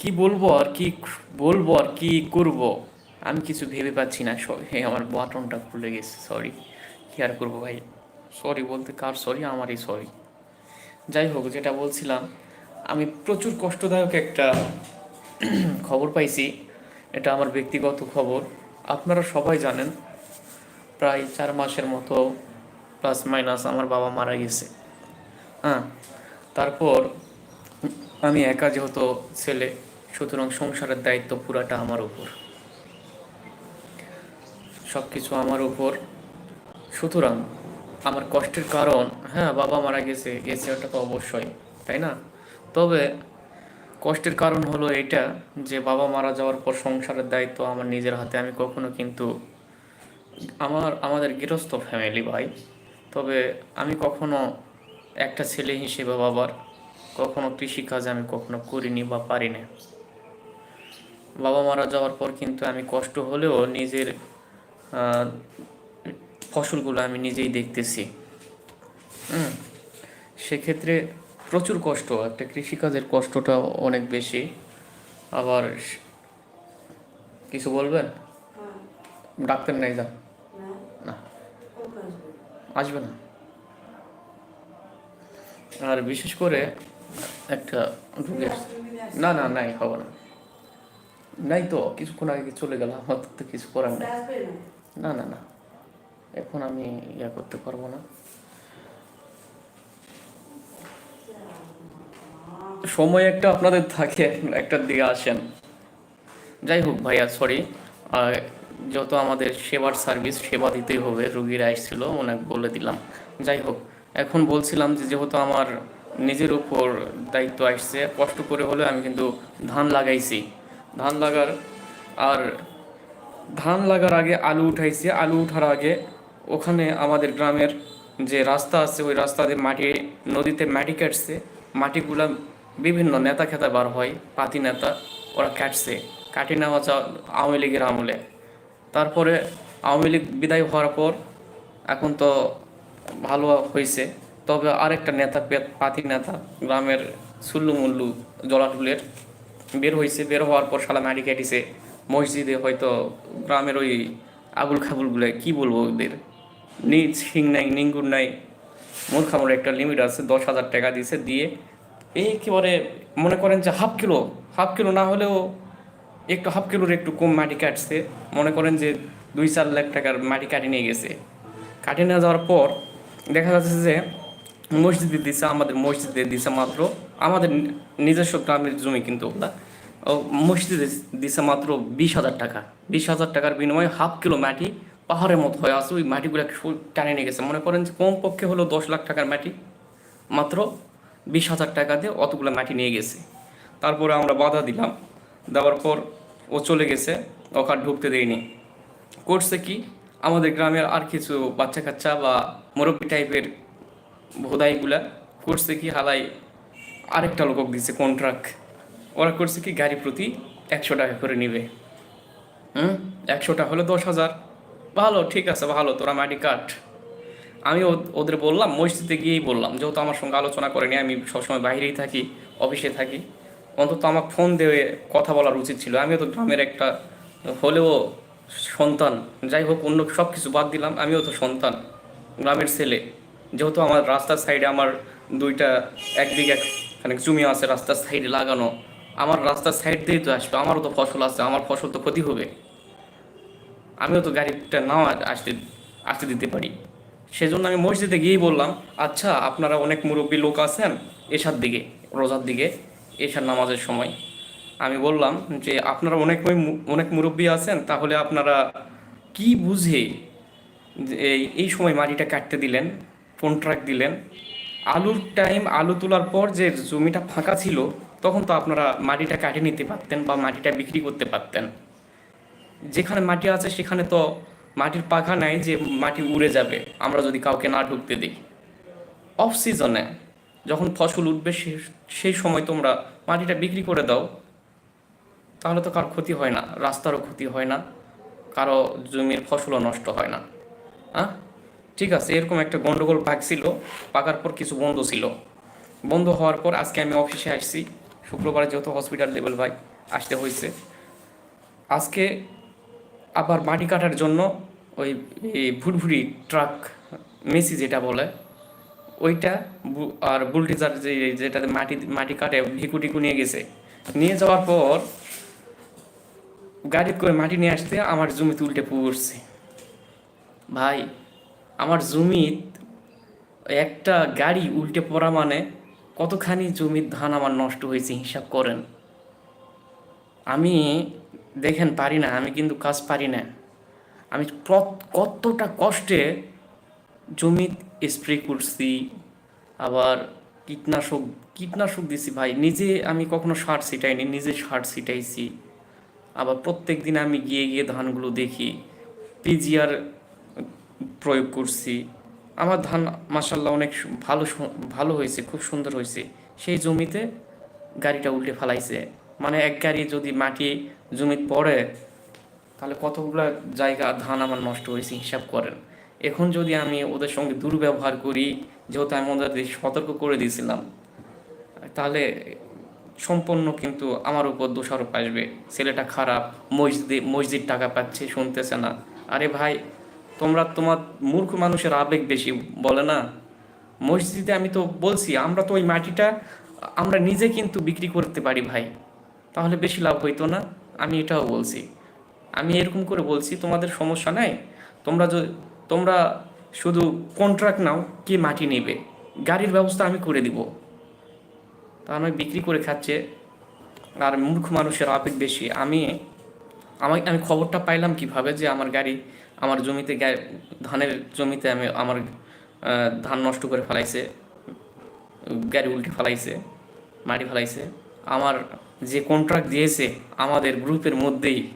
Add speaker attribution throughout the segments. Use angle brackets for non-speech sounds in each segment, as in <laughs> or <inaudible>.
Speaker 1: কি বলব আর কি বলব আর কি করব? আমি কিছু ভেবে পাচ্ছি না হে আমার বাটনটা খুলে গেছে, সরি। কি আর করব ভাই? সরি বলতে কার সরি? আমারই সরি। যাই হোক, যেটা বলছিলাম, আমি প্রচুর কষ্টদায়ক একটা <clears throat> খবর পাইছি। এটা আমার ব্যক্তিগত খবর। আপনারা সবাই জানেন, প্রায় চার মাসের মতো প্লাস মাইনাস আমার বাবা মারা গেছে। হ্যাঁ তারপর আমি একা যেহেতু ছেলে সুতরাং সংসারের দায়িত্ব পুরাটা আমার উপর। সব কিছু আমার উপর। সুতরাং আমার কষ্টের কারণ হ্যাঁ বাবা মারা গেছে গেছে ওটা তো অবশ্যই, তাই না? তবে কষ্টের কারণ হলো এটা যে বাবা মারা যাওয়ার পর সংসারের দায়িত্ব আমার নিজের হাতে, আমি কখনো কিন্তু আমার, আমাদের গৃহস্থ ফ্যামিলি ভাই, তবে আমি কখনো একটা ছেলে হিসেবে বাবার কখনো কৃষিকাজ আমি কখনো করিনি বা পারি না বাবা মারা যাওয়ার পর কিন্তু আমি কষ্ট হলেও নিজের ফসলগুলো আমি নিজেই দেখতেছি। হুম? সেক্ষেত্রে প্রচুর কষ্ট একটা কৃষিকাজের কষ্টটা অনেক বেশি। আবার কিছু বলবেন? ডাক্তার নাই যান না। আসবে না। আর বিশেষ করে একটা রুগী আসছে। না না নাই হবে না। নাই তো কিছুক্ষণ আগে চলে গেল আমার তো কিছু করার নেই। না না না। এখন আমি ইয়া করতে পারব না। সময় একটা আপনাদের থাকে একটার দিকে আসেন। যাই হোক ভাইয়া সরি যত আমাদের সেবার সার্ভিস সেবা দিতেই হবে রুগীরা এসেছিল অনেক বলে দিলাম। যাই হোক এখন বলছিলাম যে যেহেতু আমার নিজের উপর দায়িত্ব আসছে কষ্ট করে হলে আমি কিন্তু ধান লাগাইছি। ধান লাগার। আর ধান লাগার আগে আলু উঠাইছি। আলু উঠার আগে ওখানে আমাদের গ্রামের যে রাস্তা আছে, ওই রাস্তাতে মাটি, নদীতে মাটি কাটছে। মাটিগুলা বিভিন্ন নেতা খেতা বার হয়, পাতি নেতা, ওরা কাটছে। কাটি নেওয়া চা আওয়ামী লীগের আমলে। তারপরে আওয়ামী লীগ বিদায় হওয়ার পর এখন তো ভালো হয়েছে তবে আরেকটা নেতা, পাতি নেতা, গ্রামের সুল্লু মুল্লু জলাটুলের বের হয়েছে বের হওয়ার পর সালা মাটি কাটিছে। মসজিদে হয়তো গ্রামের ওই আবুল খাবুলগুলো কি বলব ওদের? নিজ হিং নাই, নিঙ্গুর নাই। মূল খামার একটা লিমিট আছে, দশ হাজার টাকা দিয়েছে দিয়ে একেবারে মনে করেন যে হাফ কিলো হাফ কিলো না হলেও একটু, হাফ কিলোর একটু কম মাটি কাটছে। মনে করেন যে দুই চার লাখ টাকার মাটি কাটি নিয়ে গেছে। কাটি নিয়ে যাওয়ার পর দেখা যাচ্ছে যে মসজিদে দিছে, আমাদের মসজিদে দিছে মাত্র, আমাদের নিজস্ব গ্রামের জমি কিন্তু মসজিদে দিছে মাত্র বিশ হাজার টাকা। বিশ হাজার টাকার বিনিময়ে হাফ কিলো মাটি পাহাড়ের মতো হয়ে আছে, ওই মাটিগুলো টানে নিয়ে গেছে। মনে করেন যে কমপক্ষে হলো দশ লাখ টাকার মাটি। মাত্র বিশ হাজার টাকা দিয়ে অতগুলো মাটি নিয়ে গেছে। তারপরে আমরা বাধা দিলাম। দেওয়ার পর ও চলে গেছে ওকে ঢুকতে দেয়নি। করছে কি? আমাদের গ্রামের আর কিছু বাচ্চা কাচ্চা বা মুরব্বী টাইপের ভোদাইগুলা করছে কি হালাই আরেকটা লোকক দিছে কন্ট্রাক্ট ওরা করছে কি গাড়ি প্রতি একশো টাকা করে নিবে। হুম? একশোটা হলে দশ হাজার। ভালো, ঠিক আছে, ভালো, তোরা মাটি কাট। আমি ওদের বললাম, মসজিদে গিয়েই বললাম, যেহেতু আমার সঙ্গে আলোচনা করেনি, আমি সবসময় বাইরেই থাকি, অফিসে থাকি। অন্তত আমাকে ফোন দিয়ে কথা বলার উচিত ছিল। আমিও তো গ্রামের একটা হলেও সন্তান। যাই হোক, অন্য সব কিছু বাদ দিলাম, আমিও তো সন্তান, গ্রামের ছেলে। যেহেতু আমার রাস্তার সাইডে আমার দুইটা, এক বিঘা খানিক জমি আছে রাস্তার সাইডে লাগানো, আমার রাস্তার সাইড দিয়েই তো আসবে, আমারও তো ফসল আছে, আমার ফসল তো ক্ষতি হবে। আমিও তো গাড়িটা নাও আসতে আসতে দিতে পারি। সেজন্য আমি মসজিদে গিয়েই বললাম আচ্ছা আপনারা অনেক মুরব্বী লোক আছেন এশার দিকে, রোজার দিকে এশার নামাজের সময়। আমি বললাম যে, আপনারা অনেক অনেক মুরব্বী আছেন, তাহলে আপনারা কি বুঝে এই সময় মাটিটা কাটতে দিলেন? কন্ট্রাক্ট দিলেন? আলুর টাইম আলু তোলার পর যে জমিটা ফাঁকা ছিল, তখন তো আপনারা মাটিটা কাটে নিতে পারতেন বা মাটিটা বিক্রি করতে পারতেন। যেখানে মাটি আছে, সেখানে তো মাটির পাখা নাই যে মাটি উড়ে যাবে। আমরা যদি কাউকে না ঢুকতে দিই। অফ সিজনে যখন ফসল উঠবে সেই সময় তোমরা মাটিটা বিক্রি করে দাও। তাহলে তো কারও ক্ষতি হয় না, রাস্তারও ক্ষতি হয় না, কারও জমির ফসলও নষ্ট হয় না। হ্যাঁ ঠিক আছে, এরকম একটা গন্ডগোল পাকছিল পাকার পর কিছু বন্ধ ছিল। বন্ধ হওয়ার পর আজকে আমি অফিসে আসছি, শুক্রবারে যেহেতু হসপিটাল লেভেল ভাই আসতে হয়েছে। আজকে আবার মাটি কাটার জন্য ওই ভুটভুরি ট্রাক মেসি যেটা বলে, ওইটা আর বুলটিজার যে, যেটাতে মাটি মাটি কাটে, ভিকু টিকু নিয়ে গেছে। নিয়ে যাওয়ার পর গাড়ি করে মাটি নিয়ে আসতে আমার জমিতে উল্টে পড়ছে। ভাই আমার জমিত একটা গাড়ি উল্টে পড়া মানে কতখানি জমির ধান আমার নষ্ট হয়েছে হিসাব করেন। আমি দেখেন পারি না, আমি কিন্তু কাজ পারি না। আমি কতটা কষ্টে জমি স্প্রে করছি, আবার কীটনাশক কীটনাশক দিছি ভাই, নিজে আমি কখনো সার ছিটাইনি, নিজে সার ছিটাইছি। আবার প্রত্যেক দিন আমি গিয়ে গিয়ে ধানগুলো দেখি, পিজিআর প্রয়োগ করছি। আমার ধান মাসাল্লাহ অনেক ভালো ভালো হয়েছে, খুব সুন্দর হয়েছে। সেই জমিতে গাড়িটা উল্টে ফেলাইছে। মানে এক গাড়ি যদি মাটি জমিতে পড়ে, তাহলে কতগুলো জায়গা ধান আমার নষ্ট হয়েছে হিসাব করেন। এখন যদি আমি ওদের সঙ্গে দুর্ব্যবহার করি, যেহেতু আমি ওদের সতর্ক করে দিয়েছিলাম, তাহলে সম্পূর্ণ কিন্তু আমার উপর দোষারোপ আসবে। ছেলেটা খারাপ, মসজিদে, মসজিদ টাকা পাচ্ছে, শুনতেছে না। আরে ভাই তোমরা তোমার মূর্খ মানুষের আবেগ বেশি, বলে না? মসজিদে আমি তো বলছি, আমরা তো ওই মাটিটা, আমরা নিজে কিন্তু বিক্রি করতে পারি ভাই। তাহলে বেশি লাভ হইতো না? আমি এটাও বলছি। আমি এরকম করে বলছি, তোমাদের সমস্যা নাই। তোমরা তোমরা শুধু কন্ট্রাক্ট নাও, কে মাটি নেবে? গাড়ির ব্যবস্থা আমি করে দিব। তা আমি বিক্রি করে খাচ্ছে। আর মূর্খ মানুষের আবেগ বেশি। আমি আমাকে আমি খবরটা পাইলাম কীভাবে যে আমার গাড়ি আমার জমিতে গা- ধানের জমিতে আমি আমার ধান নষ্ট করে ফেলাইছে, গাড়ি উল্টে ফেলাইছে, মাটি ফেলাইছে। আমার যে কন্ট্রাক্ট দিয়েছে, আমাদের গ্রুপের মধ্যেই,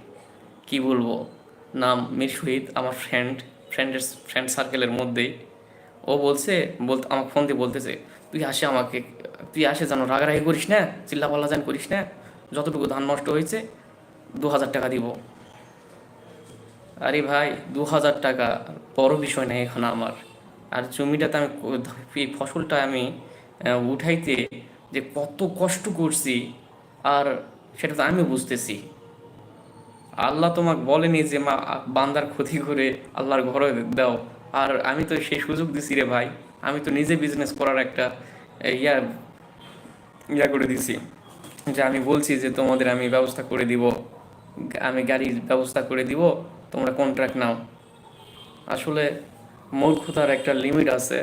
Speaker 1: কি বলব, নাম মির শহীদ, আমার ফ্রেন্ড ফ্রেন্ডের ফ্রেন্ড সার্কেলের মধ্যেই। ও বলছে বলতে আমাকে ফোন দিয়ে বলতেছে, তুই আসে আমাকে, তুই আসে যেন রাগারাগি করিস না, চিল্লাপাল্লা যেন করিস না, যতটুকু ধান নষ্ট হয়েছে, দু হাজার টাকা দিব। আরে ভাই দু হাজার টাকা, বড় বিষয় নাই এখন আমার। আর জমিটাতে আমি এই ফসলটা আমি উঠাইতে যে কত কষ্ট করছি, আর সেটা তো আমি বুঝতেছি। আল্লাহ তোমাকে বলেনি যে, মা, বান্দার ক্ষতি করে আল্লাহর ঘরে দাও। আর আমি তো সেই সুযোগ দিছি রে ভাই। আমি তো নিজে বিজনেস করার একটা ইয়া ইয়া করে দিছি। যে আমি বলছি যে, তোমাদের আমি ব্যবস্থা করে দিব, আমি গাড়ির ব্যবস্থা করে দিব। তোমরা কন্ট্রাক্ট নাও। আসলে মূর্খতার একটা লিমিট আছে,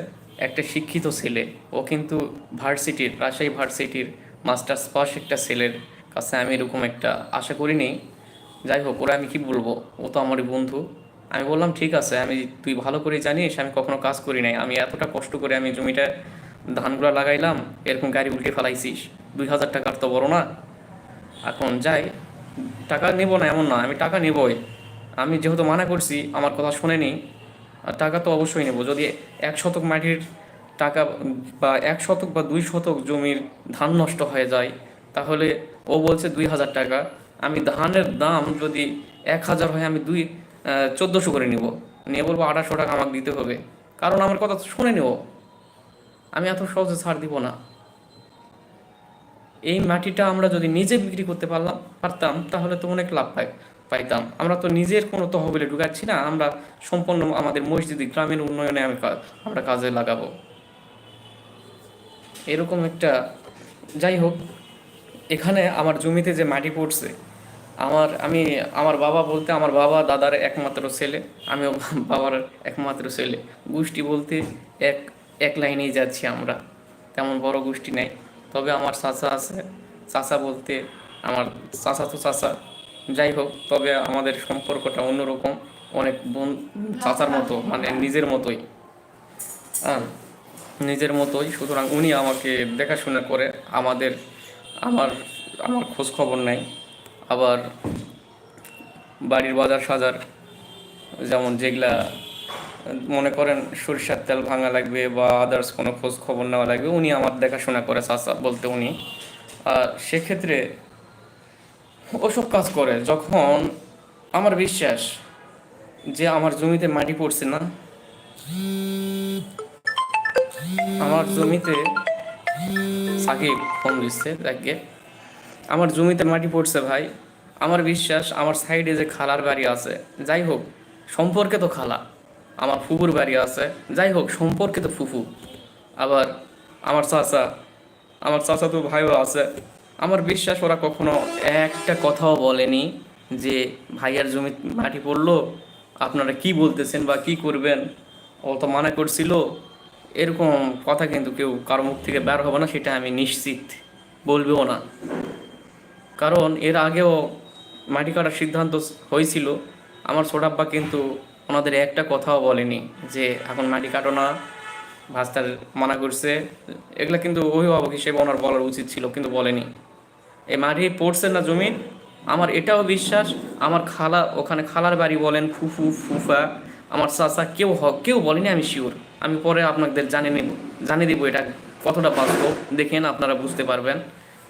Speaker 1: একটা শিক্ষিত ছেলে, ও কিন্তু ভার্সিটির রাজশাহী ভার্সিটির মাস্টার্স পাস একটা ছেলের কাছে আমি এরকম একটা আশা করিনি। যাই হোক, ওরা আমি কি বলব? ও তো আমারই বন্ধু। আমি বললাম, ঠিক আছে, আমি তুই ভালো করে জানিস, আমি কখনো কাজ করি নাই। আমি এতটা কষ্ট করে আমি জমিটা ধানগুলো লাগাইলাম, এরকম গাড়ি উল্টে ফেলাইছিস। দুই হাজার টাকার তো বড় না। এখন যাই, টাকা নেব না, এমন না, আমি টাকা নেবই। আমি যেহেতু মানা করছি, আমার কথা শোনেনি টাকা তো অবশ্যই নেব। যদি এক শতক মাটির টাকা বা এক শতক বা দুই শতক জমির ধান নষ্ট হয়ে যায়, তাহলে ও বলছে দুই হাজার টাকা। আমি ধানের দাম যদি এক হাজার হয়, আমি দুই চোদ্দোশো করে নিব। নিয়ে বলব আঠাশশো টাকা আমাকে দিতে হবে। কারণ আমার কথা শুনে নেব। আমি এত সহজে ছাড় দিব না। এই মাটিটা আমরা যদি নিজে বিক্রি করতে পারলাম, পারতাম, তাহলে তো অনেক লাভ পাই পাইতাম। আমরা তো নিজের কোনো তহবিলে ঢুকাচ্ছি না, আমরা সম্পূর্ণ আমাদের মসজিদ, গ্রামের উন্নয়নে আমি আমরা কাজে লাগাবো। এরকম একটা, যাই হোক, এখানে আমার জমিতে যে মাটি পড়ছে, আমার, আমি, আমার বাবা বলতে, আমার বাবা দাদার একমাত্র ছেলে, আমিও <laughs> বাবার একমাত্র ছেলে। গোষ্ঠী বলতে এক এক লাইনেই যাচ্ছি আমরা, তেমন বড় গোষ্ঠী নেই। তবে আমার চাচা আছে, চাচা বলতে, আমার চাচা তো চাচা। যাই হোক, তবে আমাদের সম্পর্কটা অন্যরকম, অনেক বোন চাচার মতো মানে নিজের মতোই। হ্যাঁ নিজের মতোই, সুতরাং উনি আমাকে দেখাশোনা করে, আমাদের, আমার আমার খোঁজ খবর নেয়। আবার বাড়ির বাজার সাজার, যেমন যেগুলা, মনে করেন সরিষার তেল ভাঙা লাগবে বা আদার্স কোনো খোঁজ খবর নেওয়া লাগবে, উনি আমার দেখাশোনা করে চাচা বলতে উনি। আর সেক্ষেত্রে ওসব কাজ করে, যখন আমার বিশ্বাস যে আমার জমিতে মাটি পড়ছে না, আমার জমিতে সাকিব ফোন দিচ্ছে, দেখে, আমার জমিতে মাটি পড়ছে ভাই, আমার বিশ্বাস আমার সাইডে যে খালার বাড়ি আছে, যাই হোক, সম্পর্কে তো খালা, আমার ফুফুর বাড়ি আছে, যাই হোক, সম্পর্কে তো ফুফু, আবার আমার চাচা আমার চাচা তো ভাইও আছে আমার বিশ্বাস, ওরা কখনো একটা কথাও বলেনি যে, ভাইয়ার জমি মাটি পড়ল, আপনারা কি বলতেছেন বা কি করবেন? ও তো মানা করছিল। এরকম কথা কিন্তু কেউ কারও মুখ থেকে বের হবে না, সেটা আমি নিশ্চিত বলবেও না। কারণ এর আগেও মাটি কাটার সিদ্ধান্ত হয়েছিল। আমার ছোটাব্বা কিন্তু ওনাদের একটা কথাও বলেনি যে, এখন মাটি কাটো না, ভাস্তার মানা করছে। এগুলা কিন্তু অভিভাবক হিসেবে ওনার বলার উচিত ছিল, কিন্তু বলেনি। এই মাটি পড়ছে না জমি আমার এটাও বিশ্বাস, আমার খালা, ওখানে খালার বাড়ি বলেন, ফুফু, ফুফা, আমার চাচা, কেউ হ- কেউ বলেনি আমি শিওর আমি পরে আপনাদের জানিয়ে নেব, জানিয়ে দেবো এটা কতটা বাস্তব। দেখেন আপনারা বুঝতে পারবেন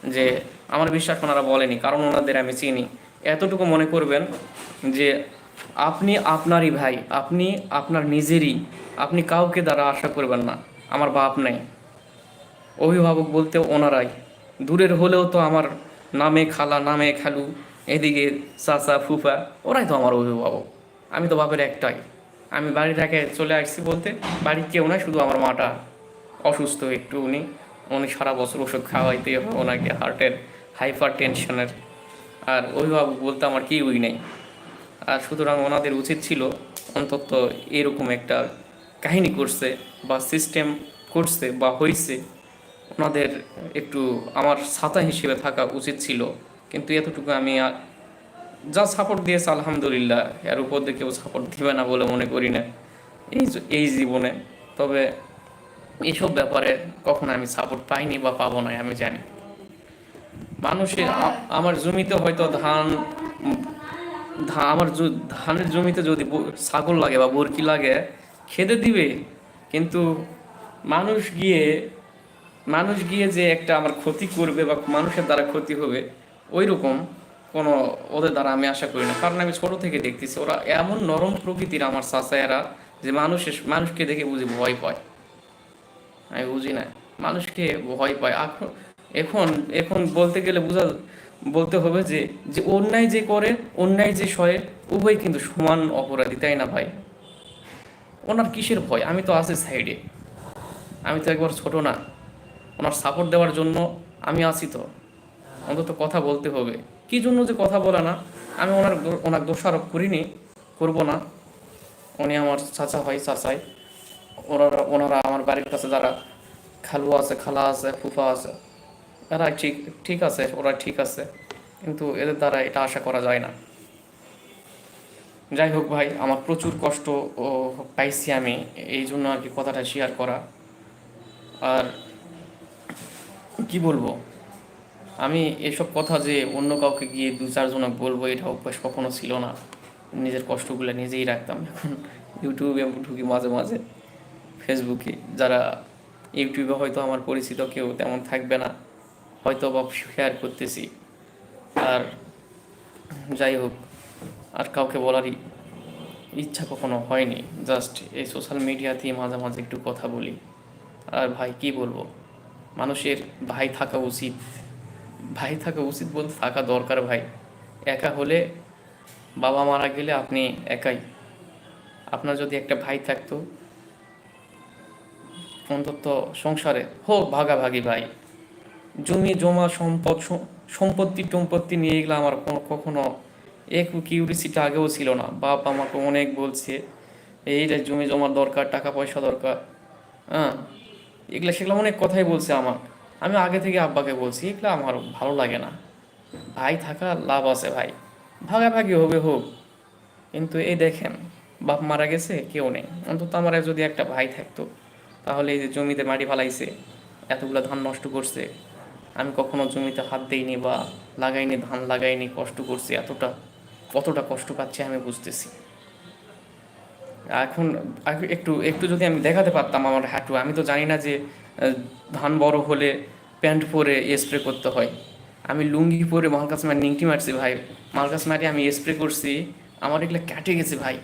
Speaker 1: যে আমার বিশ্বাস ওনারা বলেনি, কারণ ওনাদের আমি চিনি। এতটুকু মনে করবেন যে আপনি আপনারই ভাই, আপনি আপনার নিজেরই, আপনি কাউকে দ্বারা আশা করবেন না। আমার বাপ নাই। অভিভাবক বলতে ওনারাই। দূরের হলেও তো আমার নামে খালা, নামে খালু, এদিকে চাচা, ফুফা, ওরাই তো আমার অভিভাবক। আমি তো বাপের একটাই। আমি বাড়িটাকে চলে আসছি বলতে বাড়ির কেউ না শুধু আমার মাটা অসুস্থ একটু উনি। উনি সারা বছর ওষুধ খাওয়াইতে হবে, ওনাকে হার্টের হাইপার টেনশনের আর অভিভাবক বলতে আমার কেউই নেই। আর সুতরাং ওনাদের উচিত ছিল অন্তত এরকম একটা কাহিনী করছে বা সিস্টেম করছে বা হয়েছে ওনাদের একটু আমার ছাতা হিসেবে থাকা উচিত ছিল। কিন্তু এতটুকু আমি যা সাপোর্ট দিয়েছে আলহামদুলিল্লাহ, এর উপর দিয়ে কেউ সাপোর্ট দিবে না বলে মনে করি না। এই এই জীবনে। তবে এইসব ব্যাপারে কখনো আমি সাপোর্ট পাইনি বা পাবো না আমি জানি। মানুষের আমার জমিতে হয়তো ধান আমার ধানের জমিতে যদি ছাগল লাগে বা বরকি লাগে, খেতে দিবে। কিন্তু মানুষ গিয়ে মানুষ গিয়ে যে একটা আমার ক্ষতি করবে বা মানুষের দ্বারা ক্ষতি হবে ওই রকম কোনো ওদের দ্বারা আমি আশা করি না। কারণ আমি ছোট থেকে দেখতেছি, ওরা এমন নরম প্রকৃতির আমার চাচায়েরা যে মানুষের মানুষকে দেখে বুঝি ভয় পায়। আমি বুঝি না, মানুষকে ভয় পায়। এখন এখন বলতে গেলে বোঝা, বলতে হবে যে যে অন্যায় যে করে, অন্যায় যে সয়ে, উভয় কিন্তু সমান অপরাধী, তাই না ভাই? ওনার কিসের ভয়? আমি তো আছি সাইডে আমি তো একবার ছোট না। ওনার সাপোর্ট দেওয়ার জন্য আমি আছি তো। অন্তত কথা বলতে হবে। কি জন্য যে কথা বলে না, আমি ওনার ওনার দোষারোপ করিনি, করব না। উনি আমার চাচা হয় চাচাই। ওনারা ওনারা আমার বাড়ির কাছে যারা খালু আছে, খালা আছে, ফুফা আছে, এরা ঠিক ঠিক আছে, ওরা ঠিক আছে। কিন্তু এদের দ্বারা এটা আশা করা যায় না। যাই হোক ভাই, আমার প্রচুর কষ্ট পাইছি আমি। এই জন্য আর কি কথাটা শেয়ার করা। আর কি বলব? আমি এসব কথা যে অন্য কাউকে গিয়ে দু চারজনে বলব, এটা অভ্যাস কখনো ছিল না। নিজের কষ্টগুলো নিজেই রাখতাম। এখন ইউটিউবে ঢুকি মাঝে মাঝে। ফেসবুকে যারা ইউটিউবে হয়তো আমার পরিচিত কেউ, তেমন থাকবে না। হয়তো বা শেয়ার করতেছি। আর যাই হোক, আর কাউকে বলারই ইচ্ছা কখনো হয়নি। জাস্ট এই সোশ্যাল মিডিয়াতেই মাঝে মাঝে একটু কথা বলি। আর ভাই, কি বলব? মানুষের ভাই থাকা উচিত। ভাই থাকা উচিত বলতে থাকা দরকার ভাই। একা হলে বাবা মারা গেলে আপনি একাই। আপনার যদি একটা ভাই থাকতো, অন্তত সংসারে হোক ভাগাভাগি ভাই। জমি, জমা, সম্পদ সম- সম্পত্তি, টম্পত্তি নিয়ে এগুলো আমার কখনো এক কিউরিসিটা আগেও ছিল না। বাপ আমাকে অনেক বলছে এইটা জমি জমার দরকার টাকা পয়সা দরকার। হ্যাঁ? এগুলো সেগুলো অনেক কথাই বলছে আমার। আমি আগে থেকে আব্বাকে বলছি, এগুলো আমার ভালো লাগে না। ভাই থাকা লাভ আছে ভাই। ভাগাভাগি হবে হোক। কিন্তু এই দেখেন, বাপ মারা গেছে, কেউ নেই। অন্তত আমার যদি একটা ভাই থাকতো, তাহলে এই যে জমিতে মাটি ফালাইছে, এতগুলো ধান নষ্ট করছে, আমি কখনো জমিতে হাত দেইনি বা লাগাইনি, ধান লাগাইনি, কষ্ট করছি এতটা, কতটা কষ্ট পাচ্ছি আমি বুঝতেছি। এখন একটু একটু যদি আমি দেখাতে পারতাম আমার হাঁটু, আমি তো জানি না যে ধান বড় হলে প্যান্ট পরে স্প্রে করতে হয়। আমি লুঙ্গি পরে মালকাস মারি নিংটি মারছি ভাই। মালকাস মারি আমি স্প্রে করছি, আমার এগুলো কেটে গেছে ভাই।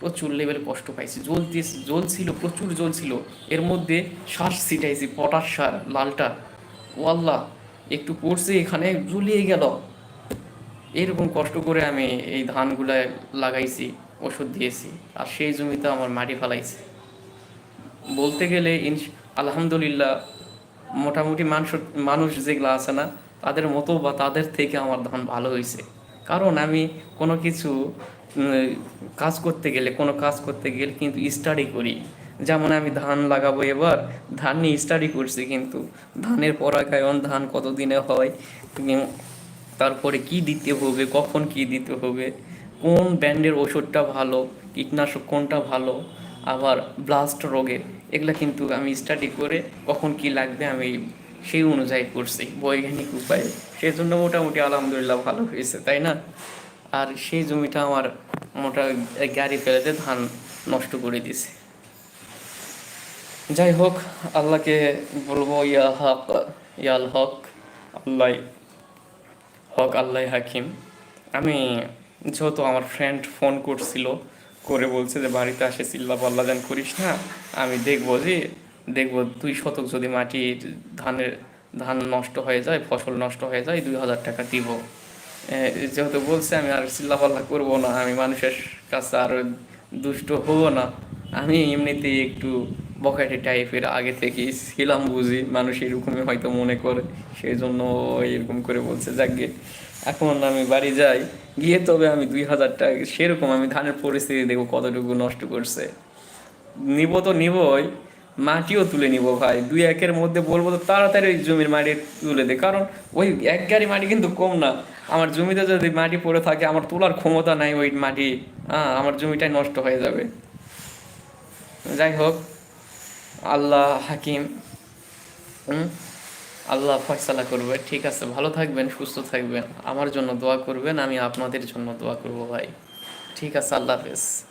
Speaker 1: প্রচুর লেভেলে কষ্ট পাইছি। জ্বলতে জল ছিল প্রচুর জল ছিল এর মধ্যে সার ছিটাইছি, পটাশ সার, লালটা। ও আল্লাহ একটু পড়ছি, এখানে ঝুলিয়ে গেল। এরকম কষ্ট করে আমি এই ধানগুলা লাগাইছি। ওষুধ দিয়েছি, আর সেই জমিতে আমার মাটি ফেলাইছে। বলতে গেলে ইনস- আলহামদুলিল্লাহ, মোটামুটি মানুষ মানুষ যেগুলো আছে না, তাদের মতো বা তাদের থেকে আমার ধান ভালো হয়েছে কারণ আমি কোনো কিছু কাজ করতে গেলে, কোনো কাজ করতে গেলে কিন্তু স্টাডি করি। যেমন আমি ধান লাগাবো এবার, ধান নিয়ে স্টাডি করছি কিন্তু, ধানের পরাগায়ন ধান কতদিনে হয় তারপরে কি দিতে হবে, কখন কি দিতে হবে কোন ব্র্যান্ডের ওষুধটা ভালো, কীটনাশক কোনটা ভালো, আবার ব্লাস্ট রোগের এগুলা কিন্তু আমি স্টাডি করে কখন কি লাগবে আমি সেই অনুযায়ী করছি, বৈজ্ঞানিক উপায়ে। সেই জন্য মোটামুটি আলহামদুলিল্লাহ ভালো হয়েছে, তাই না? আর সেই জমিটা আমার মোটা গাড়ি ফেলেতে ধান নষ্ট করে দিছে যাই হোক, আল্লাহকে বলব, ইয়া হক, ইয়াল হক, আল্লাহ হক, আল্লাহ হাকিম। আমি যেহেতু আমার ফ্রেন্ড ফোন করছিল, করে বলছে যে, বাড়িতে আসে চিল্লা পাল্লা যেন করিস না, আমি দেখব যে, দেখব দুই শতক যদি মাটি ধানের, ধান নষ্ট হয়ে যায়, ফসল নষ্ট হয়ে যায়, দুই হাজার টাকা দিব। যেহেতু বলছে, আমি আর চিল্লা পাল্লা করব না, আমি মানুষের কাছে আর দুষ্ট হব না। আমি এমনিতেই একটু বকাটে টাইপের আগে থেকেই ছিলাম বুঝি, মানুষ এরকমই হয়তো মনে করে সেই জন্য এরকম করে বলছে, যাকে এখন আমি বাড়ি যাই, গিয়ে তবে আমি দুই হাজার টাকা, সেরকম আমি ধানের পরিস্থিতি দেখব কতটুকু নষ্ট করছে। নিব তো নিবই, মাটিও তুলে নিব ভাই, দুই একের মধ্যে বলব তো তাড়াতাড়ি ওই জমির মাটি তুলে দে, কারণ ওই এক গাড়ি মাটি কিন্তু কম না। আমার জমিতে যদি মাটি পড়ে থাকে, আমার তোলার ক্ষমতা নাই ওই মাটি হ্যাঁ আমার জমিটাই নষ্ট হয়ে যাবে। যাই হোক, আল্লাহ হাকিম, হুম? আল্লাহ ফয়সালা করবে। ঠিক আছে, ভালো থাকবেন, সুস্থ থাকবেন। আমার জন্য দোয়া করবেন, আমি আপনাদের জন্য দোয়া করব ভাই। ঠিক আছে, আল্লাহ হাফেজ।